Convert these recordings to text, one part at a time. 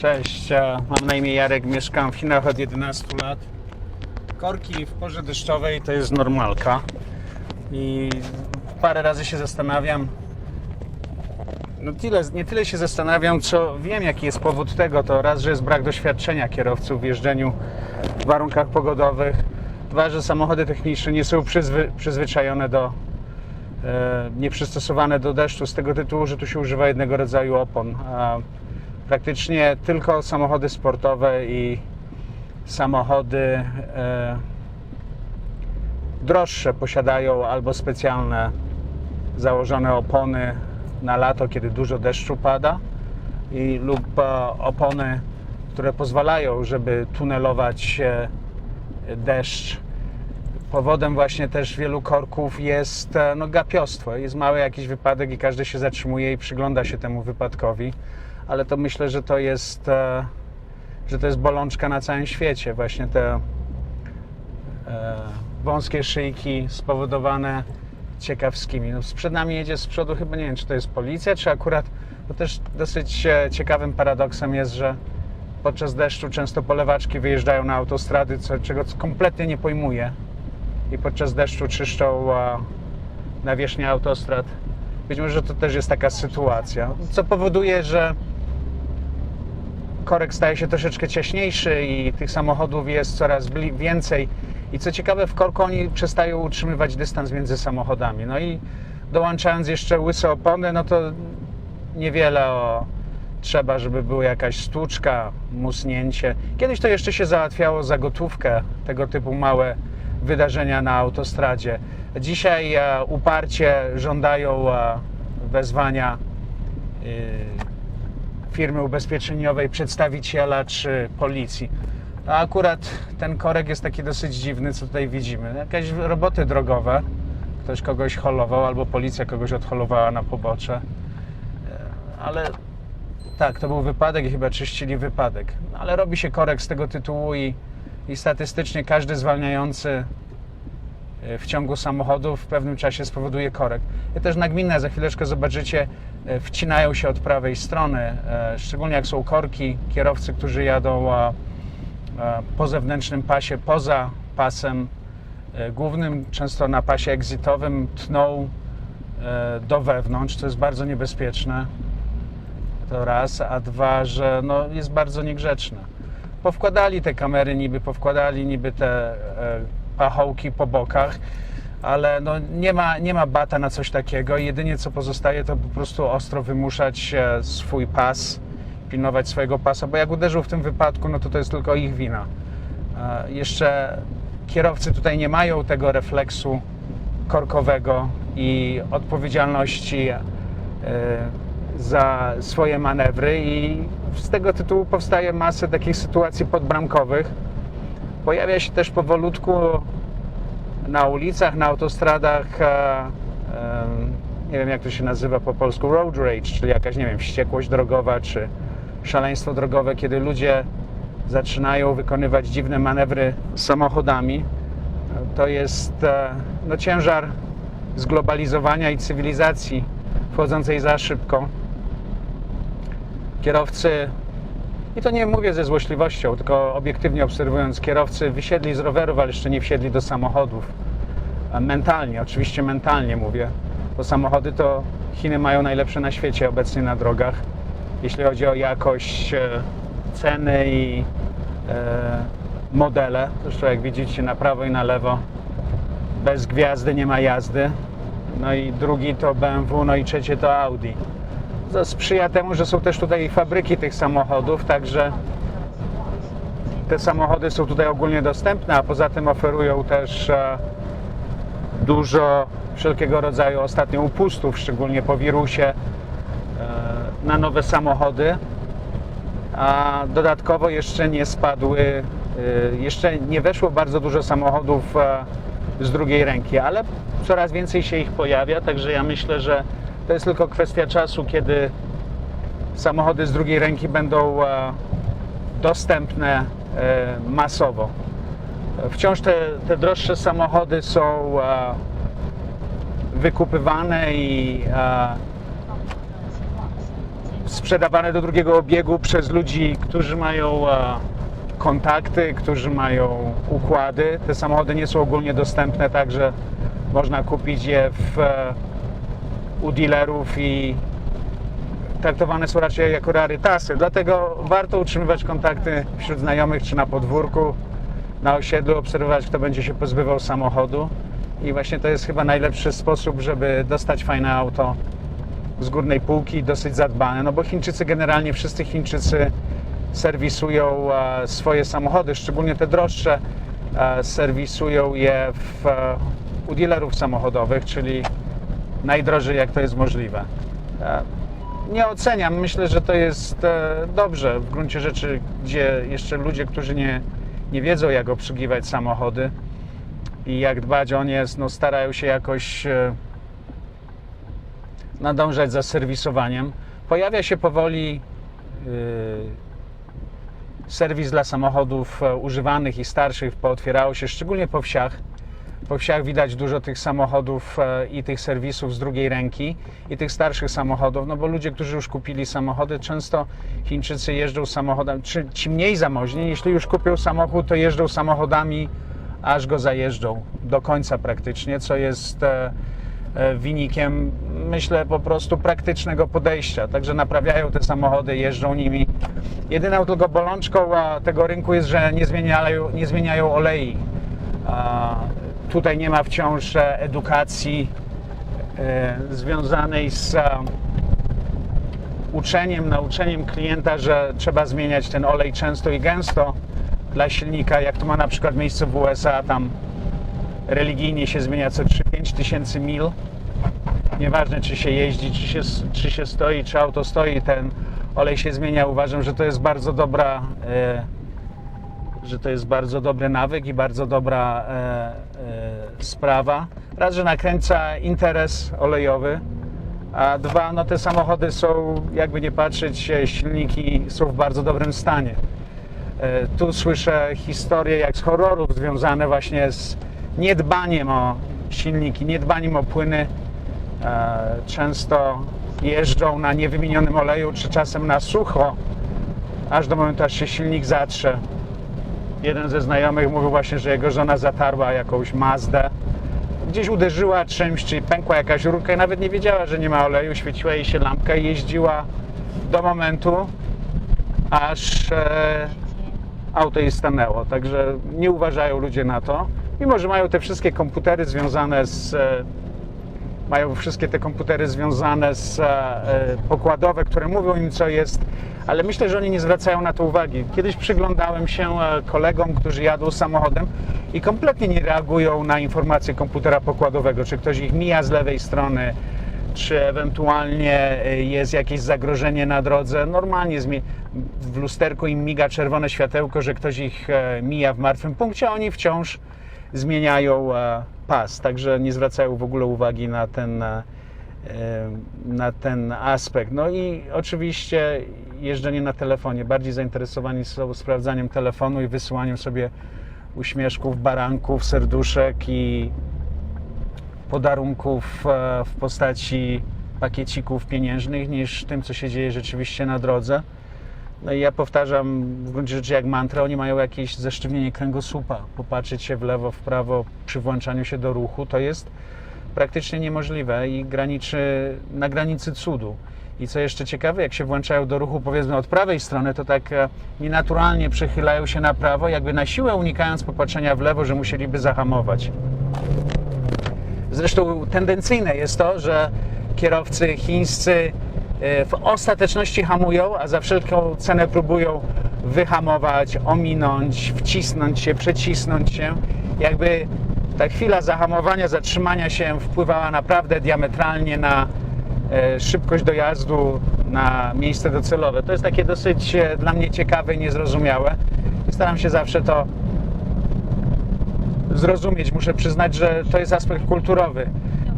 Cześć, mam na imię Jarek, mieszkam w Chinach od 11 lat. Korki w porze deszczowej to jest normalka i parę razy się zastanawiam, no tyle, nie tyle się zastanawiam, co wiem jaki jest powód tego, to raz, że jest brak doświadczenia kierowców w jeżdżeniu w warunkach pogodowych, dwa, że samochody techniczne nie są przyzwy, przyzwyczajone do, e, nieprzystosowane do deszczu z tego tytułu, że tu się używa jednego rodzaju opon. Praktycznie tylko samochody sportowe i samochody e, droższe posiadają albo specjalne założone opony na lato, kiedy dużo deszczu pada i lub e, opony, które pozwalają, żeby tunelować deszcz. Powodem właśnie też wielu korków jest e, no, gapiostwo. Jest mały jakiś wypadek i każdy się zatrzymuje i przygląda się temu wypadkowi, ale to myślę, że to jest, e, że to jest bolączka na całym świecie. Właśnie te e, wąskie szyjki spowodowane ciekawskimi. No, przed nami jedzie z przodu chyba nie wiem, czy to jest policja, czy akurat, bo też dosyć e, ciekawym paradoksem jest, że podczas deszczu często polewaczki wyjeżdżają na autostrady, co, czego kompletnie nie pojmuję i podczas deszczu czyszczą nawierzchnię autostrad. Być może to też jest taka sytuacja, co powoduje, że korek staje się troszeczkę ciaśniejszy i tych samochodów jest coraz więcej. I co ciekawe, w korku oni przestają utrzymywać dystans między samochodami. No i dołączając jeszcze łyse opony, no to niewiele o, trzeba, żeby była jakaś stłuczka, musnięcie. Kiedyś to jeszcze się załatwiało za gotówkę, tego typu małe wydarzenia na autostradzie. Dzisiaj e, uparcie żądają e, wezwania y, firmy ubezpieczeniowej, przedstawiciela czy policji. A akurat ten korek jest taki dosyć dziwny, co tutaj widzimy. Jakieś roboty drogowe, ktoś kogoś holował, albo policja kogoś odholowała na pobocze. E, Ale tak, to był wypadek i chyba czyścili wypadek. Ale robi się korek z tego tytułu i, i statystycznie każdy zwalniający w ciągu samochodu w pewnym czasie spowoduje korek. I też nagminne, za chwileczkę zobaczycie, e, wcinają się od prawej strony, e, szczególnie jak są korki, kierowcy, którzy jadą po zewnętrznym pasie, poza pasem e, głównym, często na pasie exitowym tną e, do wewnątrz, co jest bardzo niebezpieczne. To raz, a dwa, że no, jest bardzo niegrzeczne. Powkładali te kamery niby, powkładali niby te e, pachołki po bokach, ale no, nie, ma, nie ma bata na coś takiego jedynie co pozostaje to po prostu ostro wymuszać e, swój pas, pilnować swojego pasa, bo jak uderzył w tym wypadku, no to to jest tylko ich wina. E, Jeszcze kierowcy tutaj nie mają tego refleksu korkowego i odpowiedzialności e, za swoje manewry i z tego tytułu powstaje masę takich sytuacji podbramkowych. Pojawia się też powolutku na ulicach, na autostradach, e, nie wiem jak to się nazywa po polsku, road rage, czyli jakaś, nie wiem, wściekłość drogowa czy szaleństwo drogowe, kiedy ludzie zaczynają wykonywać dziwne manewry samochodami. To jest e, no, ciężar zglobalizowania i cywilizacji wchodzącej za szybko. Kierowcy, i to nie mówię ze złośliwością, tylko obiektywnie obserwując, kierowcy wysiedli z rowerów, ale jeszcze nie wsiedli do samochodów. Mentalnie, oczywiście mentalnie mówię, bo samochody to Chiny mają najlepsze na świecie obecnie na drogach, jeśli chodzi o jakość, e, ceny i e, modele. Zresztą jak widzicie na prawo i na lewo bez gwiazdy nie ma jazdy. No i drugi to BMW, no i trzecie to Audi. To sprzyja temu, że są też tutaj fabryki tych samochodów, także te samochody są tutaj ogólnie dostępne, a poza tym oferują też e, dużo wszelkiego rodzaju ostatnio upustów, szczególnie po wirusie, e, na nowe samochody. A dodatkowo jeszcze nie spadły, e, jeszcze nie weszło bardzo dużo samochodów z drugiej ręki, ale coraz więcej się ich pojawia, także ja myślę, że to jest tylko kwestia czasu, kiedy samochody z drugiej ręki będą e, dostępne e, masowo. Wciąż te, te droższe samochody są e, wykupywane i sprzedawane do drugiego obiegu przez ludzi, którzy mają kontakty, którzy mają układy. Te samochody nie są ogólnie dostępne, także można kupić je w, u dealerów i traktowane są raczej jako rarytasy. Dlatego warto utrzymywać kontakty wśród znajomych czy na podwórku, na osiedlu, obserwować, kto będzie się pozbywał samochodu. I właśnie to jest chyba najlepszy sposób, żeby dostać fajne auto z górnej półki, dosyć zadbane. No bo Chińczycy, generalnie wszyscy Chińczycy serwisują e, swoje samochody, szczególnie te droższe, e, serwisują je w, e, u dealerów samochodowych, czyli najdrożej jak to jest możliwe. E, Nie oceniam, myślę, że to jest e, dobrze w gruncie rzeczy, gdzie jeszcze ludzie, którzy nie, nie wiedzą jak obsługiwać samochody i jak dbać o nie, no, starają się jakoś e, nadążać za serwisowaniem. Pojawia się powoli serwis dla samochodów używanych i starszych, pootwierało się szczególnie po wsiach. Po wsiach widać dużo tych samochodów e, i tych serwisów z drugiej ręki i tych starszych samochodów, no bo ludzie, którzy już kupili samochody, często Chińczycy jeżdżą samochodami, czy ci mniej zamożni, jeśli już kupią samochód, to jeżdżą samochodami, aż go zajeżdżą do końca praktycznie, co jest e, e, wynikiem, myślę, po prostu praktycznego podejścia. Także naprawiają te samochody, jeżdżą nimi. Jedyną tylko bolączką tego rynku jest, że nie zmieniają, nie zmieniają olei. Tutaj nie ma wciąż e, edukacji e, związanej z e, uczeniem, nauczeniem klienta, że trzeba zmieniać ten olej często i gęsto dla silnika, jak to ma na przykład miejsce w USA, tam religijnie się zmienia co 3-5 tysięcy mil. Nieważne czy się jeździ, czy się, czy się stoi, czy auto stoi, ten olej się zmienia. Uważam, że to jest bardzo dobra, e, że to jest bardzo dobry nawyk i bardzo dobra e, e, sprawa. Raz, że nakręca interes olejowy, a dwa, no te samochody są, jakby nie patrzeć, e, silniki są w bardzo dobrym stanie. E, Tu słyszę historie jak z horrorów związane właśnie z niedbaniem o silniki, niedbaniem o płyny. E, Często jeżdżą na niewymienionym oleju, czy czasem na sucho, aż do momentu, aż się silnik zatrze. Jeden ze znajomych mówił właśnie, że jego żona zatarła jakąś Mazdę. Gdzieś uderzyła czymś, czy pękła jakaś rurka i nawet nie wiedziała, że nie ma oleju, świeciła jej się lampka i jeździła do momentu, aż e, auto jej stanęło. Także nie uważają ludzie na to. Mimo, że mają te wszystkie komputery związane z. E, mają wszystkie te komputery związane z e, e, pokładowe, które mówią im co jest, ale myślę, że oni nie zwracają na to uwagi. Kiedyś przyglądałem się e, kolegom, którzy jadą samochodem i kompletnie nie reagują na informacje komputera pokładowego, czy ktoś ich mija z lewej strony, czy ewentualnie jest jakieś zagrożenie na drodze. Normalnie w lusterku im miga czerwone światełko, że ktoś ich mija w martwym punkcie, a oni wciąż zmieniają pas, także nie zwracają w ogóle uwagi na ten, e, na ten aspekt. No i oczywiście jeżdżenie na telefonie. Bardziej zainteresowani są sprawdzaniem telefonu i wysyłaniem sobie uśmieszków, baranków, serduszek i podarunków e, w postaci pakiecików pieniężnych niż tym, co się dzieje rzeczywiście na drodze. No i ja powtarzam w gruncie rzeczy jak mantrę, oni mają jakieś zesztywnienie kręgosłupa. Popatrzeć się w lewo, w prawo przy włączaniu się do ruchu to jest praktycznie niemożliwe i graniczy na granicy cudu. I co jeszcze ciekawe, jak się włączają do ruchu powiedzmy od prawej strony, to tak e, nienaturalnie przechylają się na prawo, jakby na siłę unikając popatrzenia w lewo, że musieliby zahamować. Zresztą tendencyjne jest to, że kierowcy chińscy w ostateczności hamują, a za wszelką cenę próbują wyhamować, ominąć, wcisnąć się, przecisnąć się. Jakby ta chwila zahamowania, zatrzymania się wpływała naprawdę diametralnie na e, szybkość dojazdu na miejsce docelowe. To jest takie dosyć e, dla mnie ciekawe i niezrozumiałe. Staram się zawsze to zrozumieć. Muszę przyznać, że to jest aspekt kulturowy.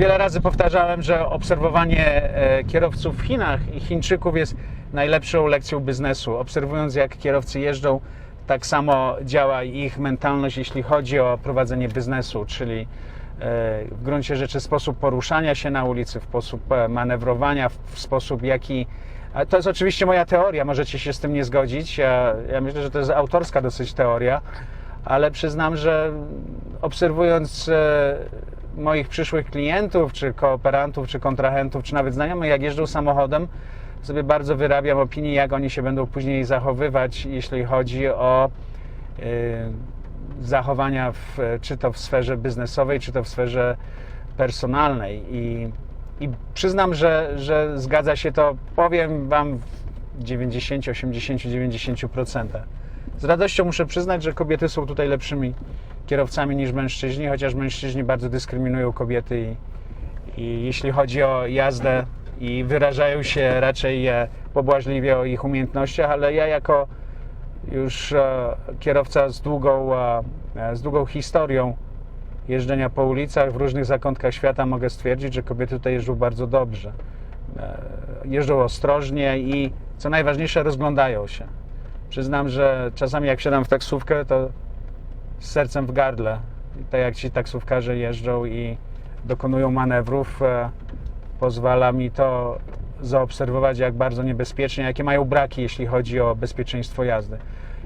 Wiele razy powtarzałem, że obserwowanie e, kierowców w Chinach i Chińczyków jest najlepszą lekcją biznesu. Obserwując, jak kierowcy jeżdżą, tak samo działa ich mentalność, jeśli chodzi o prowadzenie biznesu, czyli e, w gruncie rzeczy sposób poruszania się na ulicy, w sposób e, manewrowania, w sposób, jaki To jest oczywiście moja teoria, możecie się z tym nie zgodzić. Ja, ja myślę, że to jest autorska dosyć teoria, ale przyznam, że obserwując moich przyszłych klientów, czy kooperantów, czy kontrahentów, czy nawet znajomych, jak jeżdżą samochodem, sobie bardzo wyrabiam opinię, jak oni się będą później zachowywać, jeśli chodzi o e, zachowania, w, czy to w sferze biznesowej, czy to w sferze personalnej. I, i przyznam, że, że zgadza się to, powiem Wam, w 90, 80, 90%. Z radością muszę przyznać, że kobiety są tutaj lepszymi kierowcami niż mężczyźni, chociaż mężczyźni bardzo dyskryminują kobiety i, i jeśli chodzi o jazdę i wyrażają się raczej e, pobłażliwie o ich umiejętnościach, ale ja jako już e, kierowca z długą, e, z długą historią jeżdżenia po ulicach w różnych zakątkach świata mogę stwierdzić, że kobiety tutaj jeżdżą bardzo dobrze. Jeżdżą ostrożnie i co najważniejsze rozglądają się. Przyznam, że czasami jak wsiadam w taksówkę, to z sercem w gardle. Tak jak ci taksówkarze jeżdżą i dokonują manewrów, e, pozwala mi to zaobserwować, jak bardzo niebezpiecznie, jakie mają braki, jeśli chodzi o bezpieczeństwo jazdy.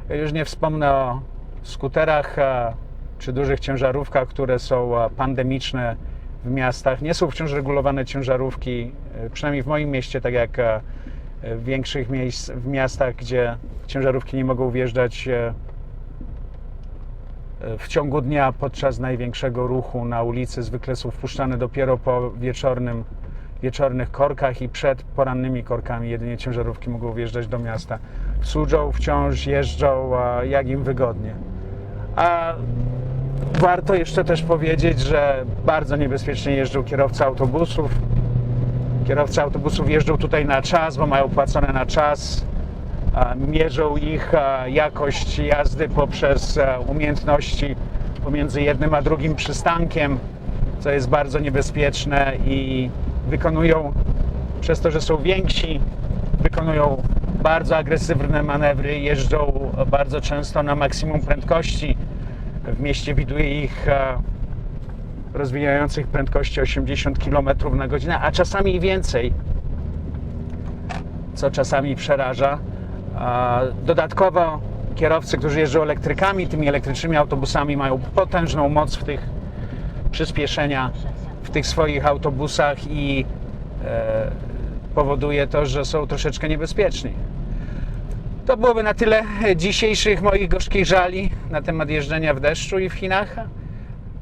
Ja już nie wspomnę o skuterach e, czy dużych ciężarówkach, które są e, pandemiczne w miastach. Nie są wciąż regulowane ciężarówki, przynajmniej w moim mieście, tak jak w większych miejsc, w miastach, gdzie ciężarówki nie mogą wjeżdżać w ciągu dnia podczas największego ruchu na ulicy zwykle są wpuszczane dopiero po wieczornym, wieczornych korkach i przed porannymi korkami jedynie ciężarówki mogą wjeżdżać do miasta. Służą wciąż, jeżdżą jak im wygodnie. A warto jeszcze też powiedzieć, że bardzo niebezpiecznie jeżdżą kierowcy autobusów. Kierowcy autobusów jeżdżą tutaj na czas, bo mają płacone na czas mierzą ich jakość jazdy poprzez a, umiejętności pomiędzy jednym a drugim przystankiem, co jest bardzo niebezpieczne i wykonują przez to, że są więksi, wykonują bardzo agresywne manewry, jeżdżą bardzo często na maksimum prędkości. W mieście widuje ich a, rozwijających prędkości 80 km na godzinę, a czasami i więcej co czasami przeraża. Dodatkowo kierowcy, którzy jeżdżą elektrykami, tymi elektrycznymi autobusami mają potężną moc w tych przyspieszenia w tych swoich autobusach i e, powoduje to, że są troszeczkę niebezpieczni. To byłoby na tyle dzisiejszych moich gorzkich żali na temat jeżdżenia w deszczu i w Chinach.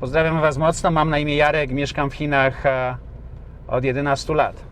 Pozdrawiam Was mocno. Mam na imię Jarek, mieszkam w Chinach e, od 11 lat.